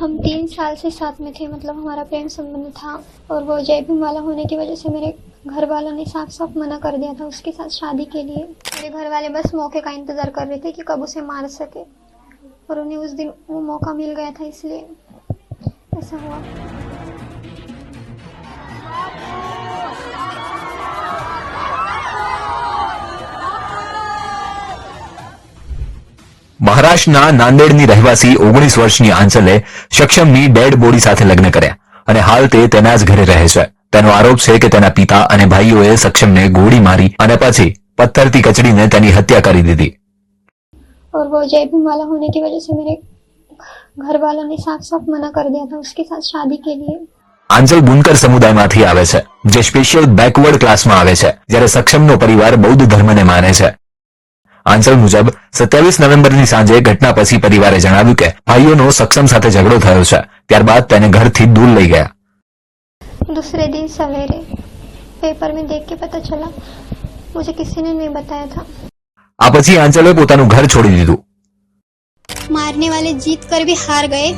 हम तीन साल से साथ में थे मतलब हमारा प्रेम संबंध था और वो भी वाला होने की वजह से मेरे घर वालों ने साफ़ साफ़ मना कर दिया था उसके साथ शादी के लिए। मेरे घर वाले बस मौके का इंतज़ार कर रहे थे कि कब उसे मार सके और उन्हें उस दिन वो मौका मिल गया था इसलिए ऐसा हुआ। મહારાષ્ટ્રના નાંદેડની રહેવાસી ઓગણીસ વર્ષની આંચલે સક્ષમની ડેડ બોડી સાથે લગ્ન કર્યા અને હાલ તે તેના જ ઘરે રહે છે તેનો આરોપ છે કે તેના પિતા અને ભાઈઓએ સક્ષમને ગોળી મારી અને પછી પથ્થરથી કચડીને તેની હત્યા કરી દીધી और वो जयभीम वाला होने की वजह से मेरे घर वालों ने साफ साफ मना कर दिया था उसके साथ शादी के लिए આંચલ બુનકર સમુદાયમાંથી આવે છે જે સ્પેશિયલ બેકવર્ડ ક્લાસમાં આવે છે જ્યારે સક્ષમનો પરિવાર બૌદ્ધ ધર્મને માને છે આંચલ મુજબ સત્યાવીસ નવેમ્બરની સાંજે ઘટના પછી પરિવારે જણાવ્યું કે ભાઈઓનો સક્ષમ સાથે ઝઘડો થયો છે ત્યારબાદ તેને ઘરથી દૂર લઈ ગયા दूसरे दिन सवेरे पेपर में देख के पता चला मुझे किसी ने नहीं बताया था આ પછી આંચલે પોતાનું ઘર છોડી દીધું मारने वाले जीत कर भी हार गए